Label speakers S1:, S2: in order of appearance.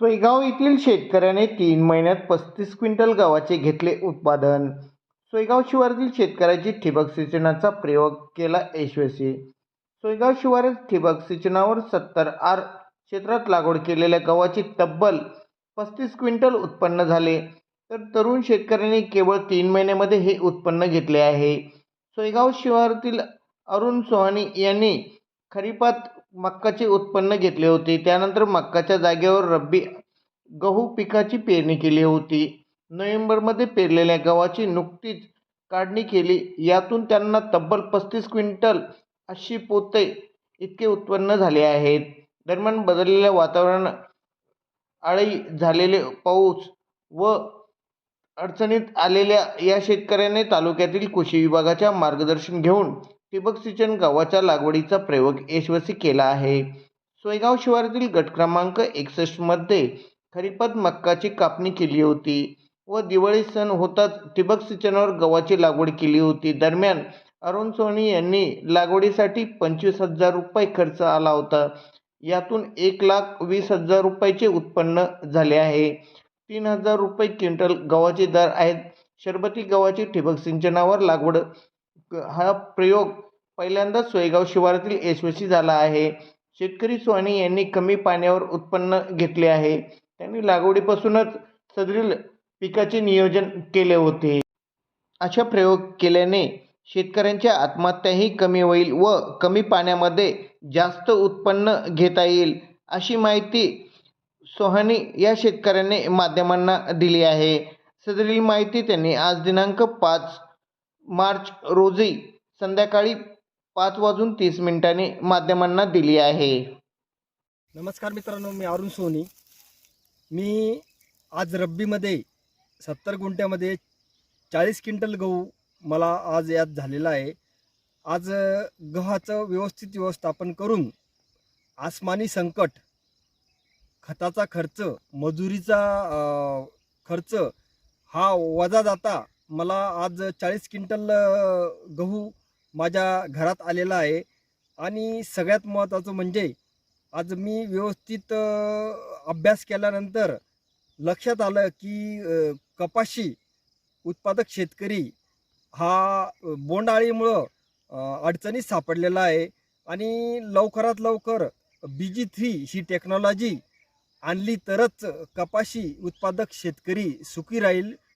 S1: सोयगाव येथील शेतकऱ्याने तीन महिन्यात पस्तीस क्विंटल गव्हाचे घेतले उत्पादन. सोयगाव शिवारातील शेतकऱ्याची ठिबक सिंचनाचा प्रयोग केला यशस्वी सोयगाव शिवारात ठिबक सिंचनावर सत्तर आर क्षेत्रात लागवड केलेल्या गव्हाची तब्बल पस्तीस क्विंटल उत्पन्न झाले. तर तरुण शेतकऱ्यांनी केवळ तीन महिन्यामध्ये हे उत्पन्न घेतले आहे. सोयगाव शिवारातील अरुण सोहानी यांनी खरीपात मक्काचे उत्पन्न घेतले होते. त्यानंतर मक्काच्या जागेवर रब्बी गहू पिकाची पेरणी केली होती. नोव्हेंबरमध्ये पेरलेल्या गव्हाची नुकतीच काढणी केली. यातून त्यांना तब्बल पस्तीस क्विंटल अशी पोते इतके उत्पन्न झाले आहेत. दरम्यान बदललेल्या वातावरण आळी झालेले पाऊस व अडचणीत आलेल्या या शेतकऱ्याने तालुक्यातील कृषी विभागाच्या मार्गदर्शन घेऊन ठिबक सिंचन गव्हाच्या लागवडीचा प्रयोग यशस्वी केला आहे. सोयगाव शिवारातील गट क्रमांक एकसष्टमध्ये खरीपात मक्काची कापणी केली होती व दिवाळी सण होताच ठिबक सिंचनावर गव्हाची लागवड केली होती. दरम्यान अरुण सोनी यांनी लागवडीसाठी पंचवीस हजार रुपये खर्च आला होता. यातून एक लाख वीस हजार रुपयाचे उत्पन्न झाले आहे. तीन हजार रुपये क्विंटल गव्हाचे दर आहेत. शरबती गव्हाची ठिबक सिंचनावर लागवड हा प्रयोग पहिल्यांदाच सोयगाव शिवारातील यशस्वी झाला आहे. शेतकरी सोहाणी यांनी कमी पाण्यावर उत्पन्न घेतले आहे. त्यांनी लागवडीपासूनच सदरील पिकाचे नियोजन केले होते. अशा प्रयोग केल्याने शेतकऱ्यांच्या आत्महत्याही कमी होईल व कमी पाण्यामध्ये जास्त उत्पन्न घेता येईल अशी माहिती सोहानी या शेतकऱ्याने माध्यमांना दिली आहे. सदरील माहिती त्यांनी आज दिनांक पाच मार्च रोजी संध्याकाळी पाच वाजून तीस मिनिटांनी माध्यमांना दिली आहे.
S2: नमस्कार मित्रांनो मी अरुण सोनी. मी आज रब्बीमध्ये सत्तर गुंठ्यामध्ये चाळीस क्विंटल गहू मला आज यात झालेला आहे. आज गव्हाचं व्यवस्थित व्यवस्थापन करून आसमानी संकट खताचा खर्च मजुरीचा खर्च हा वजा जाता मला आज चाळीस क्विंटल गहू माझ्या घरात आलेला आहे. आणि सगळ्यात महत्त्वाचं म्हणजे आज मी व्यवस्थित अभ्यास केल्यानंतर लक्षात आलं की कपाशी उत्पादक शेतकरी हा बोंडाळीमुळं बोंडअळीमुळं अडचणीत सापडलेला आहे. आणि लवकरात लवकर बी जी थ्री ही टेक्नॉलॉजी आणली तरच कपाशी उत्पादक शेतकरी सुखी राहील.